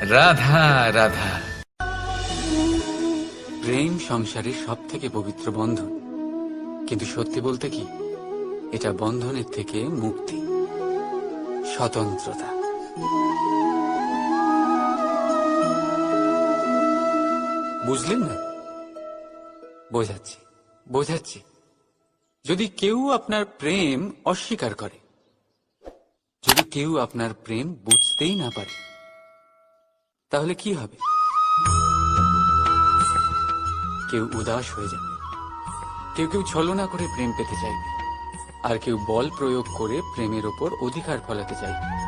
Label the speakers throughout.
Speaker 1: রাধা রাধা। প্রেম সংসারের সব থেকে পবিত্র বন্ধন। কিন্তু সত্যি বলতে কি, এটা বন্ধনের থেকে মুক্তি, স্বতন্ত্রতা। বুঝলেন না? বোঝাচ্ছি বোঝাচ্ছি। যদি কেউ আপনার প্রেম অস্বীকার করে, যদি কেউ আপনার প্রেম বুঝতেই না পারে তাহলে কি হবে? কেউ উদাস হয়ে যাবে। কেউ কেউ ছলনা করে প্রেম পেতে চাইবে। আর কেউ বল প্রয়োগ করে প্রেমের ওপর অধিকার ফলাতে চাইবে।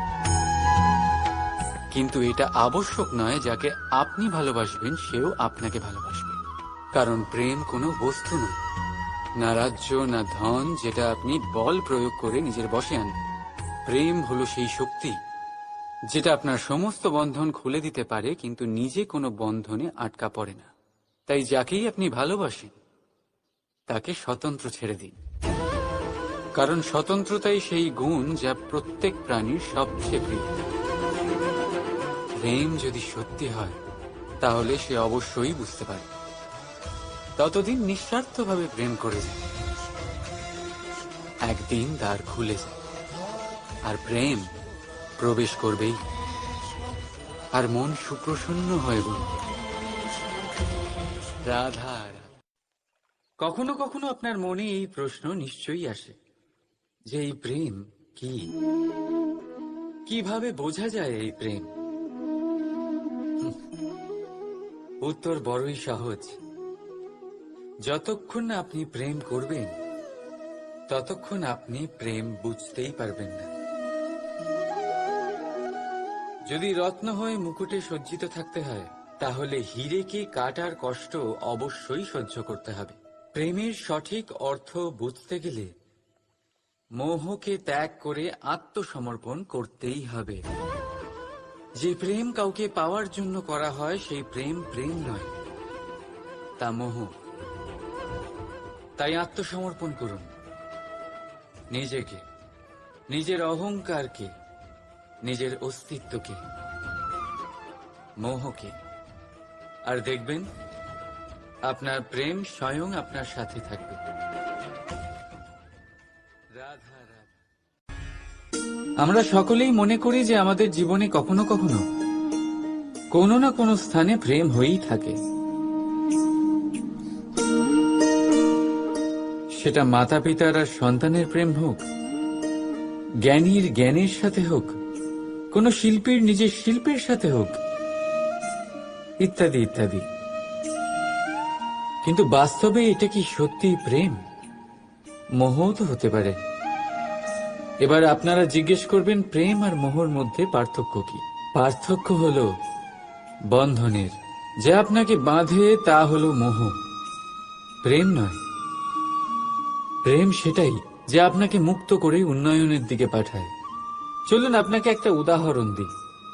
Speaker 1: কিন্তু এটা আবশ্যক নয় যাকে আপনি ভালোবাসবেন, সেও আপনাকে ভালোবাসবে। কারণ প্রেম কোনো বস্তু নয়। না রাজ্য, না ধন, যেটা আপনি বল প্রয়োগ করে নিজের বসে আনেন প্রেম হলো সেই শক্তি যেটা আপনার সমস্ত বন্ধন খুলে দিতে পারে, কিন্তু নিজে কোনো বন্ধনে আটকা পড়ে না। তাই যাকেই আপনি ভালোবাসেন, তাকে স্বতন্ত্র ছেড়ে দিন। কারণ স্বতন্ত্রতাই সেই গুণ যা প্রত্যেক প্রাণীর সবচেয়ে প্রিয়। প্রেম যদি সত্যি হয়, তাহলে সে অবশ্যই বুঝতে পারে। ততদিন নিঃস্বার্থভাবে প্রেম করে যায় একদিন দ্বার খুলে যায় আর প্রেম প্রবেশ করবেই। আর মন সুপ্রসন্ন হয়ে বলবে। কখনো কখনো আপনার মনে এই প্রশ্ন নিশ্চয়ই আসে, যে এই প্রেম কি? কীভাবে বোঝা যায় এই প্রেম? উত্তর বড়ই সহজ। যতক্ষণ না আপনি প্রেম করবেন, ততক্ষণ আপনি প্রেম বুঝতেই পারবেন না। যদি রত্ন হয়ে মুকুটে সজ্জিত থাকতে হয়, তাহলে হিরেকে কাটার কষ্ট অবশ্যই সহ্য করতে হবে। প্রেমের সঠিক অর্থ বুঝতে গেলে মোহকে ত্যাগ করে আত্মসমর্পণ করতেই হবে। যে প্রেম কাউকে পাওয়ার জন্য করা হয়, সেই প্রেম প্রেম নয়, তা মোহ। তাই আত্মসমর্পণ করুন নিজেকে, নিজের অহংকারকে। নিজের অস্তিত্বকে, মোহকে। আর দেখবেন, আপনার প্রেম স্বয়ং আপনার সাথে থাকবে। আমরা সকলেই মনে করি যে আমাদের জীবনে কখনো কখনো কোনো না কোনো স্থানে প্রেম হয়েই থাকে। সেটা মাতা পিতার আর সন্তানের প্রেম হোক, জ্ঞানীর জ্ঞানের সাথে হোক কোন শিল্পীর নিজের শিল্পের সাথে হোক। ইত্যাদি ইত্যাদি। কিন্তু বাস্তবে এটা কি সত্যি প্রেম? মোহ তো হতে পারে। এবার আপনারা জিজ্ঞেস করবেন, প্রেম আর মোহর মধ্যে পার্থক্য কি? পার্থক্য হলো বন্ধনের। যে আপনাকে বাঁধে, তা হলো মোহ। প্রেম নয়। প্রেম সেটাই যে আপনাকে মুক্ত করে উন্নয়নের দিকে পাঠায়। চলুন আপনাকে একটা উদাহরণ দিই।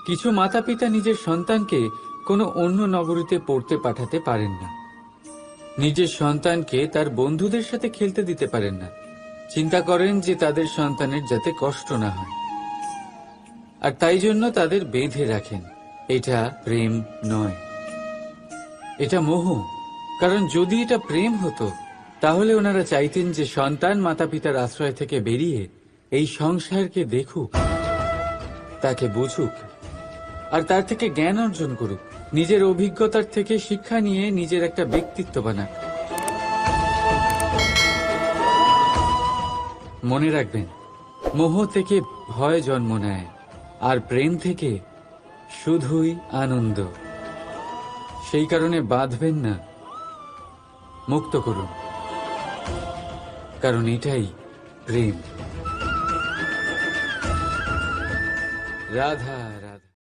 Speaker 1: কিছু মাতা পিতা নিজের সন্তানকে
Speaker 2: কোনো অন্য নগরীতে পড়তে পাঠাতে পারেন না। নিজের সন্তানকে তার বন্ধুদের সাথে খেলতে দিতে পারেন না। চিন্তা করেন যে তাদের সন্তানের যাতে কষ্ট না হয়। আর তাই জন্য তাদের বেঁধে রাখেন। এটা প্রেম নয়। এটা মোহ। কারণ যদি এটা প্রেম হতো, তাহলে ওনারা চাইতেন যে সন্তান মাতা পিতার আশ্রয় থেকে বেরিয়ে এই সংসারকে দেখুক। তাকে বুঝুক, আর তার থেকে জ্ঞান অর্জন করুক। নিজের অভিজ্ঞতার থেকে শিক্ষা নিয়ে নিজের একটা ব্যক্তিত্ব বানাক। মনে রাখবেন, মোহ থেকে ভয় জন্ম নেয়, আর প্রেম থেকে শুধুই আনন্দ। সেই কারণে বাঁধবেন না, মুক্ত করুন। কারণ এটাই প্রেম। রাধা